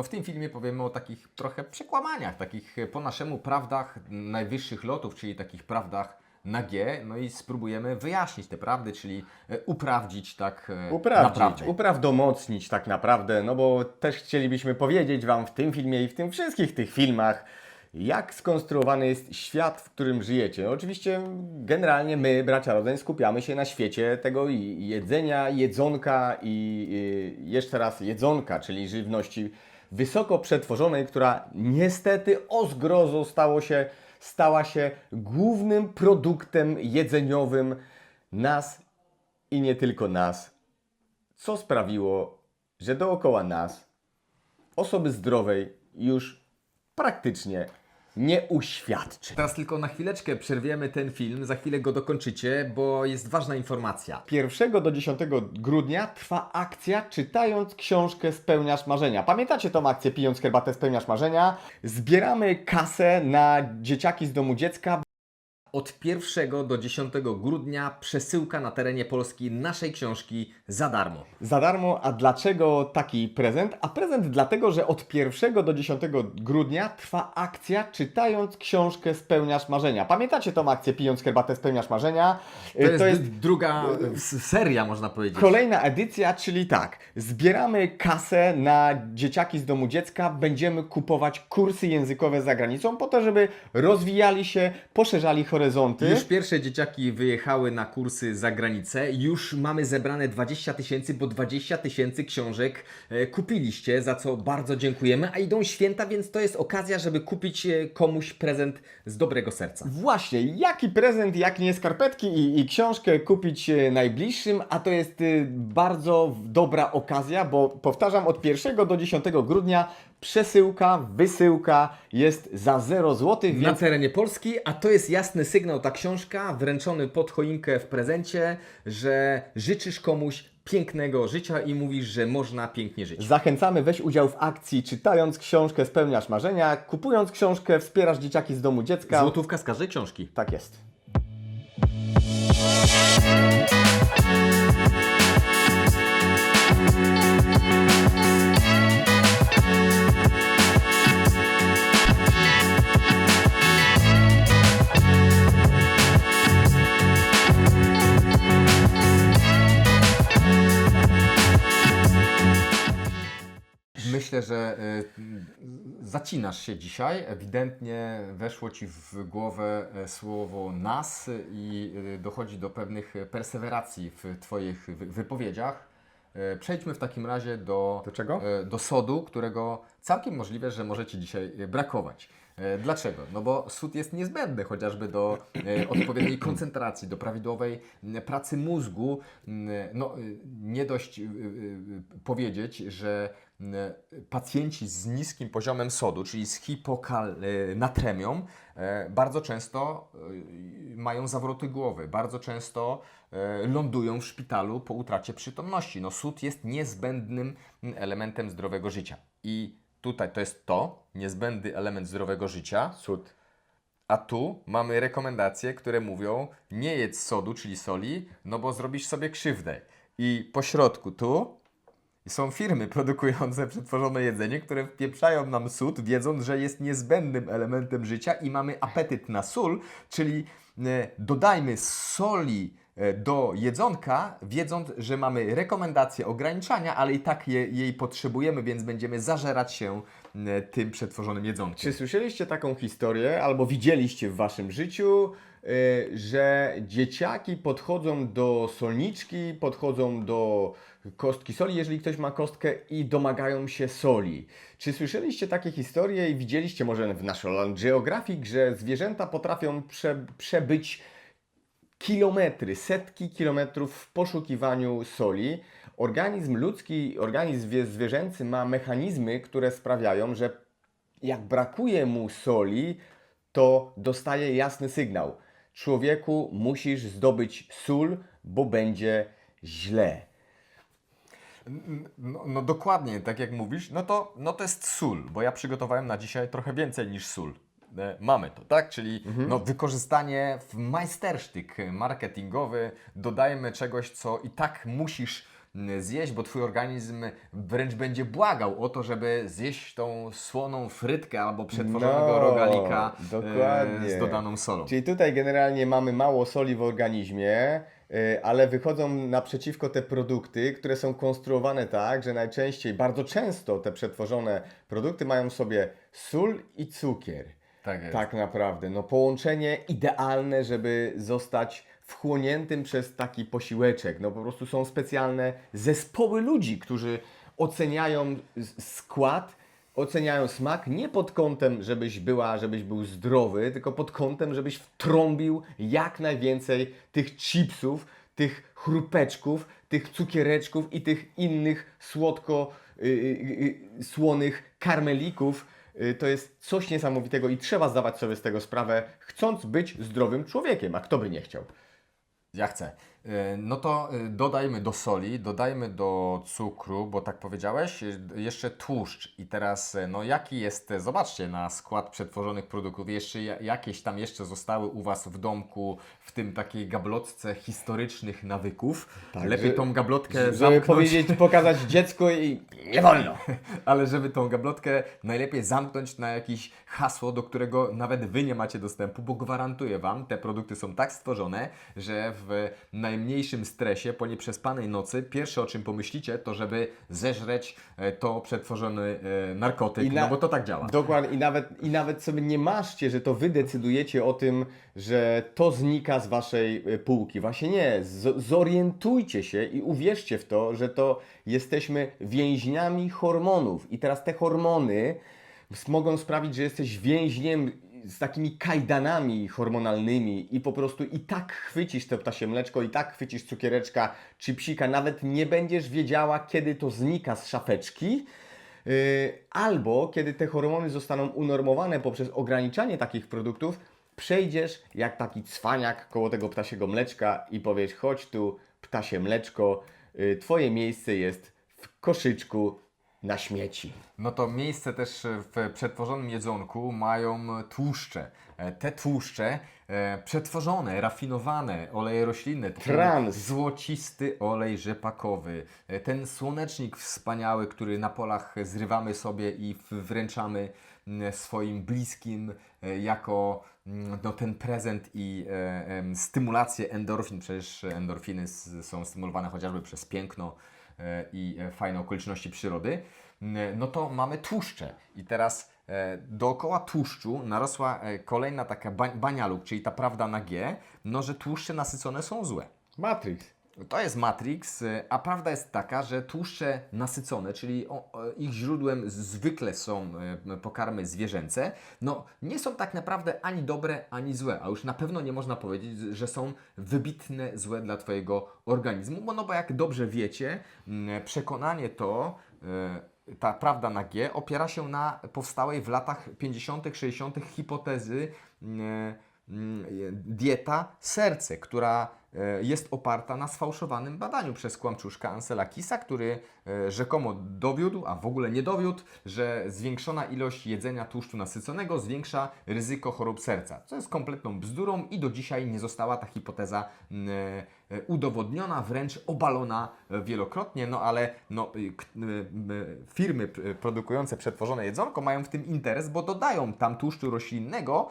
No w tym filmie powiemy o takich trochę przekłamaniach, takich e, po naszemu prawdach najwyższych lotów, czyli takich prawdach na G, no i spróbujemy wyjaśnić te prawdy, czyli e, uprawdzić tak e, Uprawdzić, naprawdę. uprawdomocnić tak naprawdę, no bo też chcielibyśmy powiedzieć Wam w tym filmie i w tym wszystkich tych filmach, jak skonstruowany jest świat, w którym żyjecie. Oczywiście generalnie my, bracia rodzeń, skupiamy się na świecie tego i- jedzenia, jedzonka i jeszcze raz jedzonka, czyli żywności wysoko przetworzonej, która niestety o zgrozo stało się, stała się głównym produktem jedzeniowym nas i nie tylko nas, co sprawiło, że dookoła nas osoby zdrowej już praktycznie nie uświadczy. Teraz tylko na chwileczkę przerwiemy ten film, za chwilę go dokończycie, bo jest ważna informacja. 1 do 10 grudnia trwa akcja Czytając książkę Spełniasz Marzenia. Pamiętacie tą akcję Pijąc herbatę Spełniasz Marzenia? Zbieramy kasę na dzieciaki z domu dziecka. Od 1 do 10 grudnia przesyłka na terenie Polski naszej książki za darmo. Za darmo, a dlaczego taki prezent? A prezent dlatego, że od 1 do 10 grudnia trwa akcja Czytając książkę Spełniasz Marzenia. Pamiętacie tą akcję Pijąc herbatę Spełniasz Marzenia? To jest, druga e, s- seria, można powiedzieć. Kolejna edycja, czyli tak, zbieramy kasę na dzieciaki z domu dziecka, będziemy kupować kursy językowe za granicą po to, żeby rozwijali się, poszerzali horyzonty. Już pierwsze dzieciaki wyjechały na kursy za granicę. Już mamy zebrane 20 tysięcy, bo 20 tysięcy książek e, kupiliście, za co bardzo dziękujemy. A idą święta, więc to jest okazja, żeby kupić e, komuś prezent z dobrego serca. Właśnie, jaki prezent, jak nie skarpetki i, i książkę kupić e, najbliższym, a to jest bardzo dobra okazja, bo powtarzam, od 1 do 10 grudnia przesyłka, wysyłka jest za 0 zł, Na więc terenie Polski, a to jest jasny sygnał, ta książka wręczony pod choinkę w prezencie, że życzysz komuś pięknego życia i mówisz, że można pięknie żyć. Zachęcamy, weź udział w akcji, czytając książkę Spełniasz Marzenia, kupując książkę Wspierasz dzieciaki z domu dziecka. Złotówka z każdej książki. Tak jest. Myślę, że y, zacinasz się dzisiaj. Ewidentnie weszło ci w głowę e, słowo nas i y, dochodzi do pewnych perseweracji w Twoich wy- wypowiedziach. E, Przejdźmy w takim razie do, Do czego? e, do sodu, którego całkiem możliwe, że może Ci dzisiaj brakować. Dlaczego? No bo sód jest niezbędny chociażby do odpowiedniej koncentracji, do prawidłowej pracy mózgu. No, nie dość powiedzieć, że pacjenci z niskim poziomem sodu, czyli z hipokalnatremią, e, bardzo często mają zawroty głowy, bardzo często e, lądują w szpitalu po utracie przytomności. No, sód jest niezbędnym elementem zdrowego życia. I tutaj to jest to, niezbędny element zdrowego życia, Cud. a tu mamy rekomendacje, które mówią nie jedz sodu, czyli soli, no bo zrobisz sobie krzywdę. I po środku tu są firmy produkujące przetworzone jedzenie, które wpieprzają nam sód, wiedząc, że jest niezbędnym elementem życia i mamy apetyt na sól, czyli e, dodajmy soli e, do jedzonka, wiedząc, że mamy rekomendacje ograniczania, ale i tak je, jej potrzebujemy, więc będziemy zażerać się e, tym przetworzonym jedzonkiem. Czy słyszeliście taką historię, albo widzieliście w waszym życiu, że dzieciaki podchodzą do solniczki, podchodzą do kostki soli, jeżeli ktoś ma kostkę i domagają się soli. Czy słyszeliście takie historie i widzieliście może w National Geographic, że zwierzęta potrafią prze, przebyć kilometry, setki kilometrów w poszukiwaniu soli. Organizm ludzki, organizm zwie- zwierzęcy ma mechanizmy, które sprawiają, że jak brakuje mu soli, to dostaje jasny sygnał. Człowieku, musisz zdobyć sól, bo będzie źle. No, no dokładnie, tak jak mówisz, no to, no to jest sól, bo ja przygotowałem na dzisiaj trochę więcej niż sól. E, Mamy to, tak? Czyli no, wykorzystanie w majstersztyk marketingowy, dodajemy czegoś, co i tak musisz zjeść, bo Twój organizm wręcz będzie błagał o to, żeby zjeść tą słoną frytkę albo przetworzonego No, rogalika e, dokładnie. z dodaną solą. Czyli tutaj generalnie mamy mało soli w organizmie, y, ale wychodzą naprzeciwko te produkty, które są konstruowane tak, że najczęściej, bardzo często te przetworzone produkty mają w sobie sól i cukier. Tak. Tak naprawdę. No połączenie idealne, żeby zostać wchłoniętym przez taki posiłeczek. No po prostu są specjalne zespoły ludzi, którzy oceniają skład, oceniają smak nie pod kątem, żebyś była, żebyś był zdrowy, tylko pod kątem, żebyś wtrąbił jak najwięcej tych chipsów, tych chrupeczków, tych cukiereczków i tych innych słodko y, y, y, słonych karmelików. Y, To jest coś niesamowitego i trzeba zdawać sobie z tego sprawę, chcąc być zdrowym człowiekiem, a kto by nie chciał. Ja chcę. E, No to e, dodajmy do soli, dodajmy do cukru, bo tak powiedziałeś, e, jeszcze tłuszcz. I teraz, no jaki jest, zobaczcie na skład przetworzonych produktów, jeszcze ja- jakieś tam jeszcze zostały u Was w domku, w tym takiej gablotce historycznych nawyków. Tak, Lepiej że- tą gablotkę Żeby zamknąć, powiedzieć, pokazać dziecku i nie wolno. ale żeby tą gablotkę najlepiej zamknąć na jakieś hasło, do którego nawet Wy nie macie dostępu, bo gwarantuję Wam, te produkty są tak stworzone, że w najmniejszym stresie, po nieprzespanej nocy, pierwsze o czym pomyślicie, to żeby zeżreć e, to przetworzony e, narkotyk, I na- no bo to tak działa. Dokładnie. I nawet, I nawet sobie nie maszcie, że to wy decydujecie o tym, że to znika z waszej y, półki. Właśnie nie. Z zorientujcie się i uwierzcie w to, że to jesteśmy więźniami hormonów. I teraz te hormony mogą sprawić, że jesteś więźniem z takimi kajdanami hormonalnymi i po prostu i tak chwycisz to ptasie mleczko, i tak chwycisz cukiereczka czy psika, nawet nie będziesz wiedziała, kiedy to znika z szafeczki, Yy, Albo kiedy te hormony zostaną unormowane poprzez ograniczanie takich produktów, przejdziesz jak taki cwaniak koło tego ptasiego mleczka i powiesz: chodź tu, ptasie mleczko, yy, twoje miejsce jest w koszyczku na śmieci. No to miejsce też w przetworzonym jedzonku mają tłuszcze. E, Te tłuszcze e, przetworzone, rafinowane, oleje roślinne, Trans. złocisty olej rzepakowy, e, ten słonecznik wspaniały, który na polach zrywamy sobie i wręczamy mm, swoim bliskim jako mm, no, ten prezent i stymulację endorfin. Przecież endorfiny są stymulowane chociażby przez piękno i e, fajne okoliczności przyrody, no to mamy tłuszcze. I teraz e, dookoła tłuszczu narosła e, kolejna taka ba- banialuk, czyli ta prawda na G, no że tłuszcze nasycone są złe. Matrix. To jest Matrix, y, a prawda jest taka, że tłuszcze nasycone, czyli ich źródłem zwykle są y, pokarmy zwierzęce, no nie są tak naprawdę ani dobre, ani złe, a już na pewno nie można powiedzieć, że są wybitne złe dla Twojego organizmu, bo no bo jak dobrze wiecie, mm, przekonanie to, y, ta prawda na G opiera się na powstałej w latach 50., 60. hipotezy dieta serce, która jest oparta na sfałszowanym badaniu przez kłamczuszka Ansela Kisa, który e, rzekomo dowiódł, a w ogóle nie dowiódł, że zwiększona ilość jedzenia tłuszczu nasyconego zwiększa ryzyko chorób serca. Co jest kompletną bzdurą i do dzisiaj nie została ta hipoteza mm, e, udowodniona, wręcz obalona e, wielokrotnie, no ale no, y, y, firmy produkujące przetworzone jedzonko mają w tym interes, bo dodają tam tłuszczu roślinnego,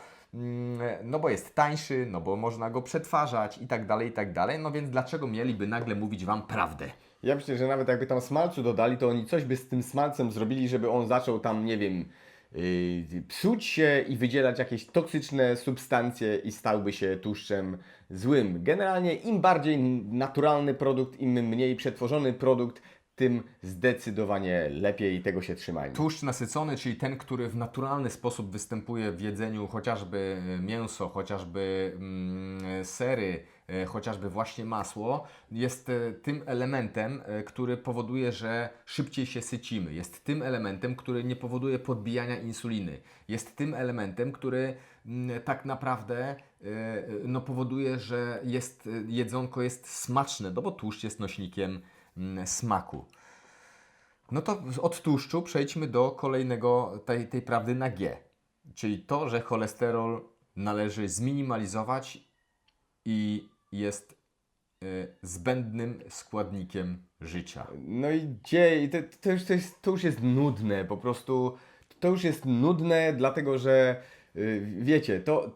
no bo jest tańszy, no bo można go przetwarzać i tak dalej, i tak dalej. No więc dlaczego mieliby nagle mówić Wam prawdę? Ja myślę, że nawet jakby tam smalcu dodali, to oni coś by z tym smalcem zrobili, żeby on zaczął tam, nie wiem, yy, psuć się i wydzielać jakieś toksyczne substancje i stałby się tłuszczem złym. Generalnie im bardziej naturalny produkt, im mniej przetworzony produkt, tym zdecydowanie lepiej i tego się trzymajmy. Tłuszcz nasycony, czyli ten, który w naturalny sposób występuje w jedzeniu, chociażby e, mięso, chociażby mm, sery, e, chociażby właśnie masło, jest e, tym elementem, który powoduje, że szybciej się sycimy. Jest tym elementem, który nie powoduje podbijania insuliny. Jest tym elementem, który mm, tak naprawdę no, powoduje, że jest, jedzonko jest smaczne, no bo tłuszcz jest nośnikiem smaku. No to od tłuszczu przejdźmy do kolejnego tej, tej prawdy na G. Czyli to, że cholesterol należy zminimalizować i jest zbędnym składnikiem życia. No i gdzie, i to, to, już, to, jest, to już jest nudne, po prostu to już jest nudne, dlatego że y, wiecie, to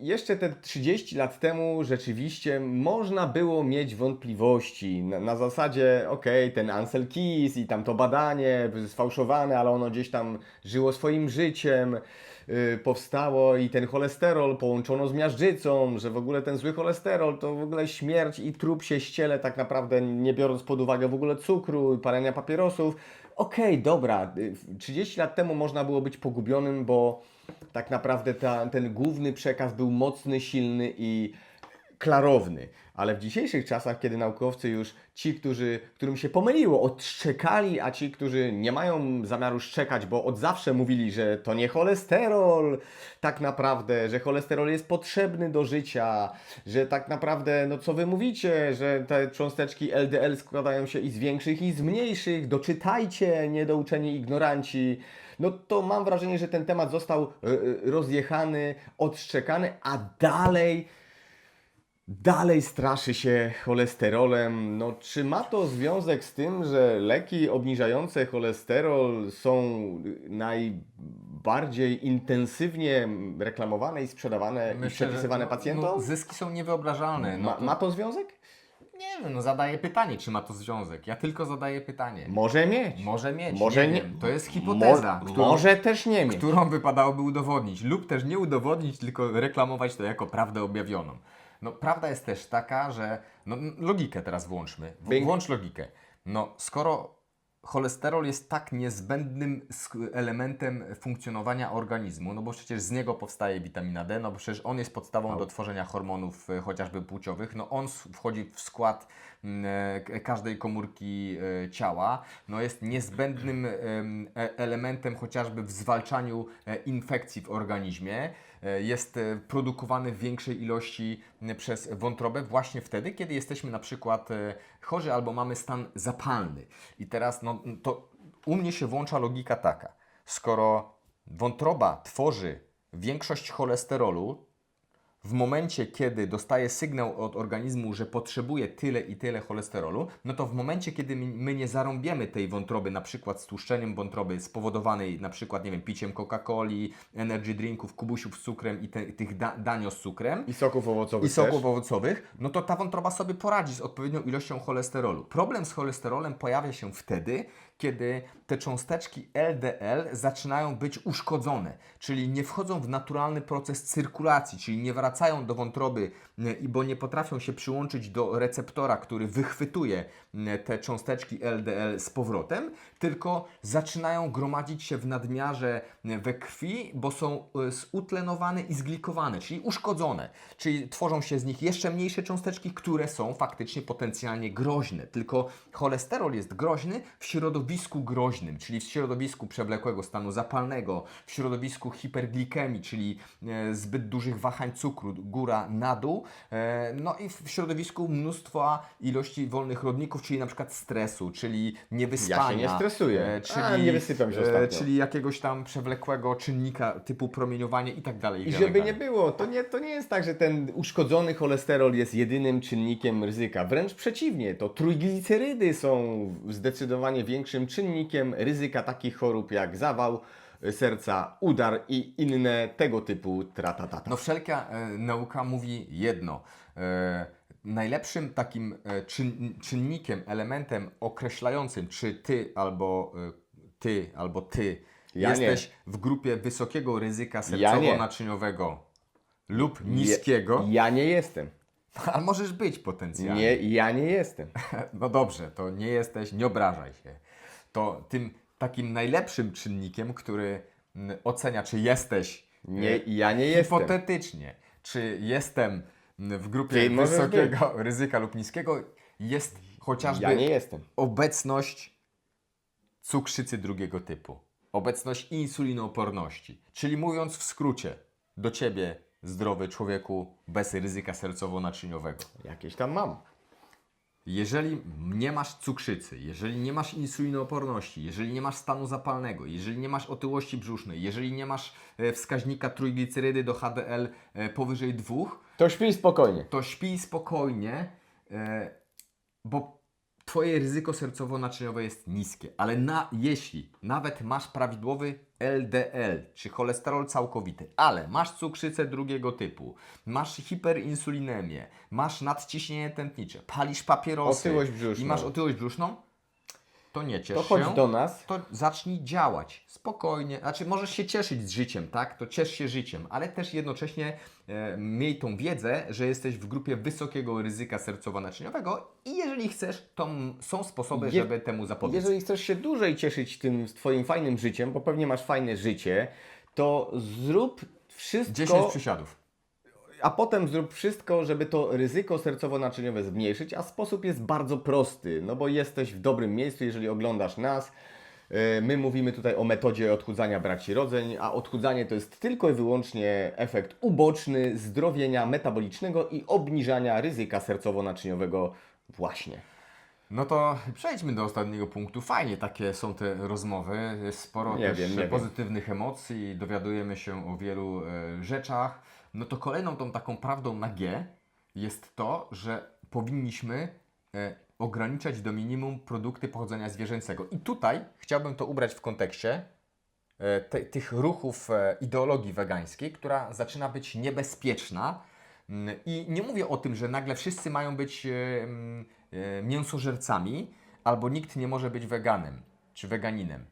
jeszcze te 30 lat temu rzeczywiście można było mieć wątpliwości na, na zasadzie, okej, ten Ansel Keys i tam to badanie sfałszowane, ale ono gdzieś tam żyło swoim życiem, y, powstało i ten cholesterol połączono z miażdżycą, że w ogóle ten zły cholesterol to w ogóle śmierć i trup się ściele tak naprawdę nie biorąc pod uwagę w ogóle cukru i palenia papierosów. Okej, dobra, y, 30 lat temu można było być pogubionym, bo tak naprawdę ta, ten główny przekaz był mocny, silny i klarowny. Ale w dzisiejszych czasach, kiedy naukowcy już ci, którzy, którym się pomyliło, odszczekali, a ci, którzy nie mają zamiaru szczekać, bo od zawsze mówili, że to nie cholesterol, tak naprawdę, że cholesterol jest potrzebny do życia, że tak naprawdę, no co wy mówicie, że te cząsteczki LDL składają się i z większych, i z mniejszych, doczytajcie, niedouczeni ignoranci. No to mam wrażenie, że ten temat został y, y, rozjechany, odszczekany, a dalej dalej straszy się cholesterolem. No, czy ma to związek z tym, że leki obniżające cholesterol są najbardziej intensywnie reklamowane i sprzedawane i przepisywane no, pacjentom? No, zyski są niewyobrażalne. No, ma, to, ma to związek? Nie wiem, no zadaję pytanie, czy ma to związek. Ja tylko zadaję pytanie. Może mieć. Może mieć, Może nie, nie- wiem. To jest hipoteza, Mo- którą, może też nie mieć. którą wypadałoby udowodnić. Lub też nie udowodnić, tylko reklamować to jako prawdę objawioną. No prawda jest też taka, że... No n- logikę teraz włączmy. W- Bing. Włącz logikę. No skoro cholesterol jest tak niezbędnym elementem funkcjonowania organizmu, no bo przecież z niego powstaje witamina D, no bo przecież on jest podstawą do tworzenia hormonów e, chociażby płciowych, no on wchodzi w skład e, każdej komórki e, ciała, no jest niezbędnym em, elementem chociażby w zwalczaniu infekcji w organizmie, jest e, produkowany w większej ilości m, przez wątrobę właśnie wtedy, kiedy jesteśmy na przykład e, chorzy albo mamy stan zapalny. I teraz no, to u mnie się włącza logika taka. Skoro wątroba tworzy większość cholesterolu, w momencie, kiedy dostaje sygnał od organizmu, że potrzebuje tyle i tyle cholesterolu, no to w momencie, kiedy my- nie zarąbiemy tej wątroby, na przykład stłuszczeniem wątroby spowodowanej na przykład, nie wiem, piciem Coca-Coli, energy drinków, kubusiów z cukrem i te, tych da, danio z cukrem, I soków owocowych i soków też. owocowych, no to ta wątroba sobie poradzi z odpowiednią ilością cholesterolu. Problem z cholesterolem pojawia się wtedy, kiedy te cząsteczki LDL zaczynają być uszkodzone, czyli nie wchodzą w naturalny proces cyrkulacji, czyli nie wracają do wątroby, i bo nie potrafią się przyłączyć do receptora, który wychwytuje nie, te cząsteczki LDL z powrotem, tylko zaczynają gromadzić się w nadmiarze we krwi, bo są y, zutlenowane i zglikowane, czyli uszkodzone. Czyli tworzą się z nich jeszcze mniejsze cząsteczki, które są faktycznie potencjalnie groźne. Tylko cholesterol jest groźny w środowisku groźnym, czyli w środowisku przewlekłego stanu zapalnego, w środowisku hiperglikemii, czyli e, zbyt dużych wahań cukru, góra na dół, e, no i w środowisku mnóstwa ilości wolnych rodników, czyli na przykład stresu, czyli niewyspania. Ja się nie stresuję. e, A, nie wysypiam się ostatnio. czyli jakiegoś tam przewlekłego czynnika typu promieniowanie i tak dalej. I żeby nie było, to nie, to nie jest tak, że ten uszkodzony cholesterol jest jedynym czynnikiem ryzyka. Wręcz przeciwnie, to trójglicerydy są zdecydowanie większym czynnikiem ryzyka takich chorób jak zawał y, serca, udar i inne tego typu tratatata. No wszelka e, nauka mówi jedno. E, najlepszym takim e, czyn, czynnikiem, elementem określającym, czy ty albo e, ty albo ty Ja nie. jesteś w grupie wysokiego ryzyka Ja nie. sercowo-naczyniowego lub niskiego, Ja, ja nie jestem. a możesz być potencjalnie. Nie, ja nie jestem. No dobrze, to nie jesteś, nie obrażaj się. To tym takim najlepszym czynnikiem, który mm, ocenia, czy jesteś Nie, e, ja nie jestem. hipotetycznie, czy jestem w grupie Ty wysokiego ryzyka lub niskiego, jest chociażby Ja nie obecność cukrzycy drugiego typu, obecność insulinooporności. Czyli mówiąc w skrócie, do ciebie zdrowy człowieku bez ryzyka sercowo-naczyniowego. Jakieś tam mam. Jeżeli nie masz cukrzycy, jeżeli nie masz insulinooporności, jeżeli nie masz stanu zapalnego, jeżeli nie masz otyłości brzusznej, jeżeli nie masz e, wskaźnika trójglicerydy do HDL e, powyżej 2, To śpij spokojnie. to śpij spokojnie, e, bo Twoje ryzyko sercowo-naczyniowe jest niskie, ale na, jeśli nawet masz prawidłowy LDL, czy cholesterol całkowity, ale masz cukrzycę drugiego typu, masz hiperinsulinemię, masz nadciśnienie tętnicze, palisz papierosy Otyłość brzuszną. i masz otyłość brzuszną, to nie ciesz To chodź się do nas. to zacznij działać spokojnie. Znaczy, możesz się cieszyć z życiem, tak? To ciesz się życiem, ale też jednocześnie e, miej tą wiedzę, że jesteś w grupie wysokiego ryzyka sercowo-naczyniowego i jeżeli chcesz, to m, są sposoby, Je- żeby temu zapobiec. Jeżeli chcesz się dłużej cieszyć tym Twoim fajnym życiem, bo pewnie masz fajne życie, to zrób wszystko. 10 przysiadów. A potem zrób wszystko, żeby to ryzyko sercowo-naczyniowe zmniejszyć, a sposób jest bardzo prosty, no bo jesteś w dobrym miejscu, jeżeli oglądasz nas. Yy, My mówimy tutaj o metodzie odchudzania braci rodzeń, a odchudzanie to jest tylko i wyłącznie efekt uboczny zdrowienia metabolicznego i obniżania ryzyka sercowo-naczyniowego właśnie. No to przejdźmy do ostatniego punktu. Fajnie takie są te rozmowy. Jest sporo Nie też wiem, nie wiem. pozytywnych emocji, dowiadujemy się o wielu e, rzeczach. No to kolejną tą taką prawdą na G jest to, że powinniśmy e, ograniczać do minimum produkty pochodzenia zwierzęcego. I tutaj chciałbym to ubrać w kontekście e, te, tych ruchów e, ideologii wegańskiej, która zaczyna być niebezpieczna. Mm, I nie mówię o tym, że nagle wszyscy mają być e, mm, e, mięsożercami, albo nikt nie może być weganem czy weganinem.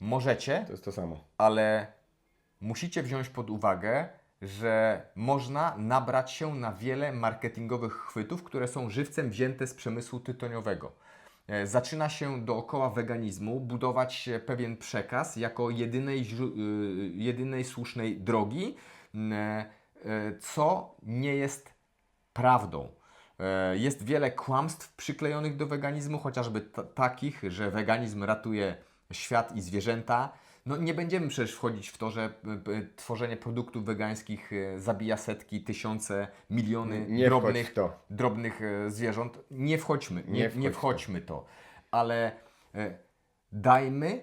Możecie, To jest to samo. ale musicie wziąć pod uwagę, że można nabrać się na wiele marketingowych chwytów, które są żywcem wzięte z przemysłu tytoniowego. E, Zaczyna się dookoła weganizmu budować pewien przekaz jako jedynej, y, jedynej słusznej drogi, e, co nie jest prawdą. E, Jest wiele kłamstw przyklejonych do weganizmu, chociażby ta- takich, że weganizm ratuje świat i zwierzęta. No nie będziemy przecież wchodzić w to, że tworzenie produktów wegańskich e, zabija setki, tysiące, miliony Nie drobnych, to. drobnych e, zwierząt. Nie wchodźmy, nie, Nie nie, wchodź to. wchodźmy to. Ale e, dajmy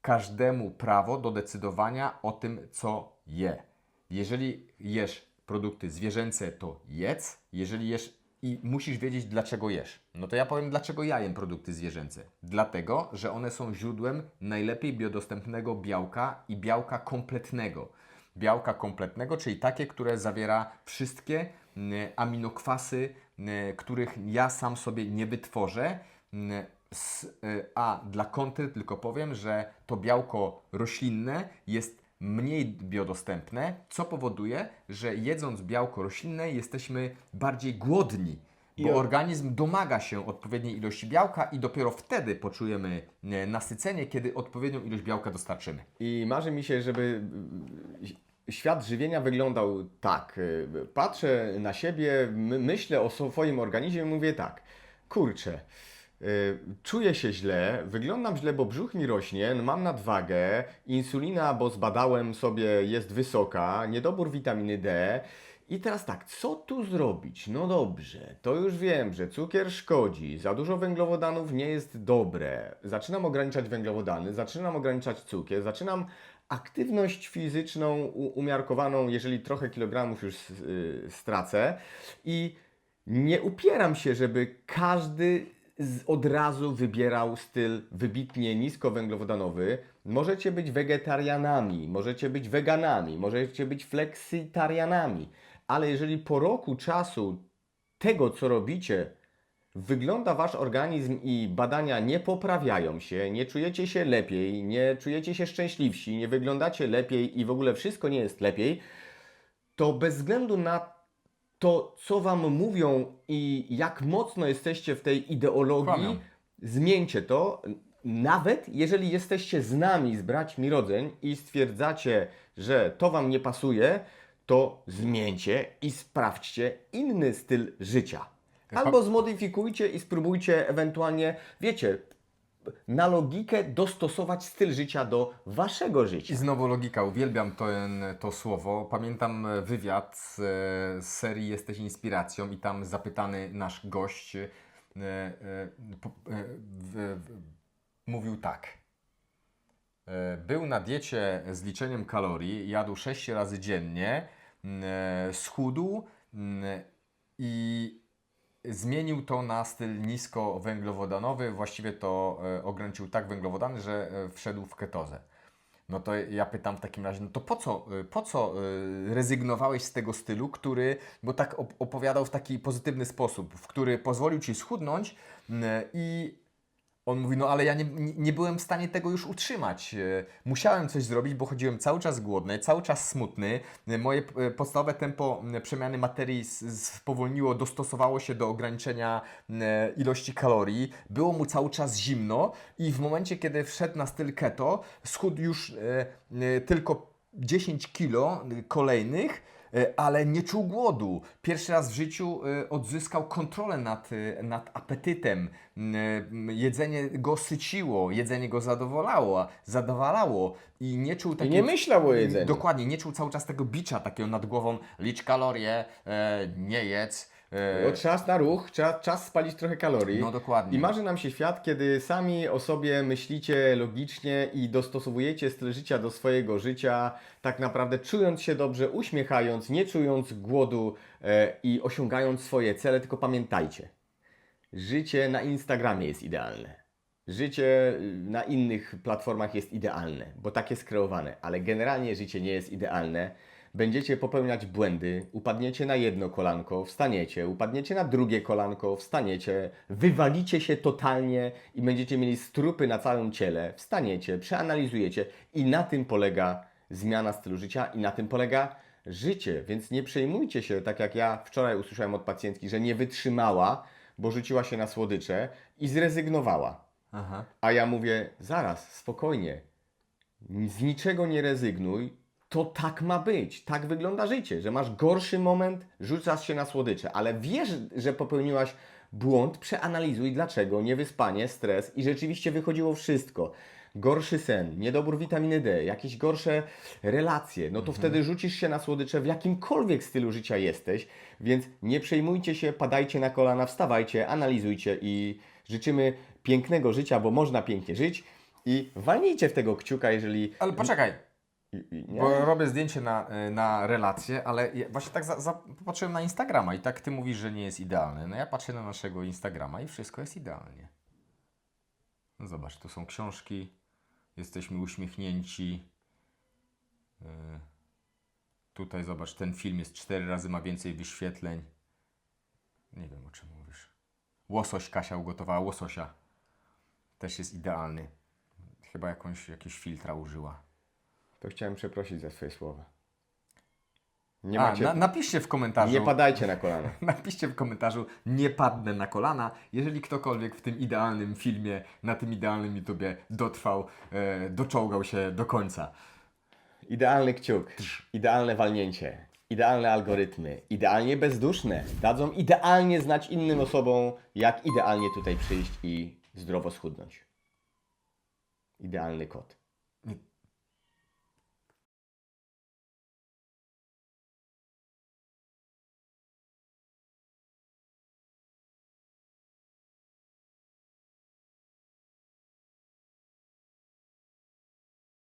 każdemu prawo do decydowania o tym, co je. Jeżeli jesz produkty zwierzęce, to jedz. Jeżeli jesz i musisz wiedzieć, dlaczego jesz. No to ja powiem, dlaczego ja jem produkty zwierzęce. Dlatego, że one są źródłem najlepiej biodostępnego białka i białka kompletnego. Białka kompletnego, czyli takie, które zawiera wszystkie mm, aminokwasy, mm, których ja sam sobie nie wytworzę. Mm, y, A dla konty tylko powiem, że to białko roślinne jest mniej biodostępne, co powoduje, że jedząc białko roślinne jesteśmy bardziej głodni, bo I o- organizm domaga się odpowiedniej ilości białka i dopiero wtedy poczujemy e, nasycenie, kiedy odpowiednią ilość białka dostarczymy. I marzy mi się, żeby y, świat żywienia wyglądał tak. Y, Patrzę na siebie, my, myślę o swoim organizmie i mówię tak. Kurczę, czuję się źle, wyglądam źle, bo brzuch mi rośnie, mam nadwagę, insulina, bo zbadałem sobie, jest wysoka, niedobór witaminy D. I teraz tak, co tu zrobić? No dobrze, to już wiem, że cukier szkodzi, za dużo węglowodanów nie jest dobre. Zaczynam ograniczać węglowodany, zaczynam ograniczać cukier, zaczynam aktywność fizyczną umiarkowaną, jeżeli trochę kilogramów już y, stracę i nie upieram się, żeby każdy od razu wybierał styl wybitnie niskowęglowodanowy. Możecie być wegetarianami, możecie być weganami, możecie być fleksitarianami, ale jeżeli po roku czasu tego, co robicie, wygląda wasz organizm i badania nie poprawiają się, nie czujecie się lepiej, nie czujecie się szczęśliwsi, nie wyglądacie lepiej i w ogóle wszystko nie jest lepiej, to bez względu na to, co wam mówią i jak mocno jesteście w tej ideologii, Kłamią. zmieńcie to. Nawet jeżeli jesteście z nami, z braćmi rodzeń i stwierdzacie, że to wam nie pasuje, to zmieńcie i sprawdźcie inny styl życia. Albo zmodyfikujcie i spróbujcie ewentualnie, wiecie, na logikę dostosować styl życia do waszego życia. I znowu logika, uwielbiam to, to słowo. Pamiętam e, wywiad z, e, z serii Jesteś inspiracją i tam zapytany nasz gość e, e, e, w, w, mówił tak. E, Był na diecie z liczeniem kalorii, jadł 6 razy dziennie, e, schudł m, i zmienił to na styl niskowęglowodanowy, właściwie to e, ograniczył tak węglowodany, że e, wszedł w ketozę. No to ja pytam w takim razie, no to po co, y, po co rezygnowałeś z tego stylu, który, bo tak op- opowiadał w taki pozytywny sposób, w który pozwolił Ci schudnąć i on mówi, no ale ja nie, nie, byłem w stanie tego już utrzymać. Y, Musiałem coś zrobić, bo chodziłem cały czas głodny, cały czas smutny. Y, Moje y, podstawowe tempo przemiany materii spowolniło, dostosowało się do ograniczenia ilości kalorii. Było mu cały czas zimno i w momencie, kiedy wszedł na styl keto, schudł już tylko 10 kilo kolejnych, ale nie czuł głodu. Pierwszy raz w życiu y, odzyskał kontrolę nad, y, nad apetytem. Jedzenie go syciło, jedzenie go zadowalało, zadowalało i nie czuł I takiego... nie myślał o jedzeniu. Dokładnie, nie czuł cały czas tego bicza takiego nad głową, licz kalorie, e, nie jedz. Bo czas na ruch, czas, czas spalić trochę kalorii. No dokładnie. I marzy nam się świat, kiedy sami o sobie myślicie logicznie i dostosowujecie styl życia do swojego życia, tak naprawdę czując się dobrze, uśmiechając, nie czując głodu e, i osiągając swoje cele, tylko pamiętajcie, życie na Instagramie jest idealne. Życie y, na innych platformach jest idealne, bo tak jest kreowane, ale generalnie życie nie jest idealne. Będziecie popełniać błędy, upadniecie na jedno kolanko, wstaniecie, upadniecie na drugie kolanko, wstaniecie, wywalicie się totalnie i będziecie mieli strupy na całym ciele, wstaniecie, przeanalizujecie i na tym polega zmiana stylu życia i na tym polega życie, więc nie przejmujcie się, tak jak ja wczoraj usłyszałem od pacjentki, że nie wytrzymała, bo rzuciła się na słodycze i zrezygnowała. Aha. A ja mówię, zaraz, spokojnie, z niczego nie rezygnuj, to tak ma być, tak wygląda życie, że masz gorszy moment, rzucasz się na słodycze, ale wiesz, że popełniłaś błąd, przeanalizuj dlaczego, niewyspanie, stres. I rzeczywiście wychodziło wszystko. Gorszy sen, niedobór witaminy D, jakieś gorsze relacje, no to wtedy rzucisz się na słodycze. W jakimkolwiek stylu życia jesteś, więc nie przejmujcie się, padajcie na kolana, wstawajcie, analizujcie i życzymy pięknego życia, bo można pięknie żyć. I walnijcie w tego kciuka, jeżeli... Ale poczekaj, i- i-? Bo robię zdjęcie na, y, na relacje, ale ja właśnie tak za, za, popatrzyłem na Instagrama i tak ty mówisz, że nie jest idealny. No ja patrzę na naszego Instagrama i wszystko jest idealnie. No zobacz, tu są książki, jesteśmy uśmiechnięci. Y, tutaj zobacz, ten film jest cztery razy ma więcej wyświetleń. Nie wiem o czym mówisz. Łosoś Kasia ugotowała, łososia. Też jest idealny. Chyba jakąś, jakiegoś filtra użyła. To chciałem przeprosić za swoje słowa. Nie A, macie... na, napiszcie w komentarzu. Nie padajcie na kolana. Napiszcie w komentarzu, nie padnę na kolana, jeżeli ktokolwiek w tym idealnym filmie, na tym idealnym YouTubie dotrwał, e, doczołgał się do końca. Idealny kciuk, idealne walnięcie, idealne algorytmy, idealnie bezduszne. Dadzą idealnie znać innym osobom, jak idealnie tutaj przyjść i zdrowo schudnąć. Idealny kot.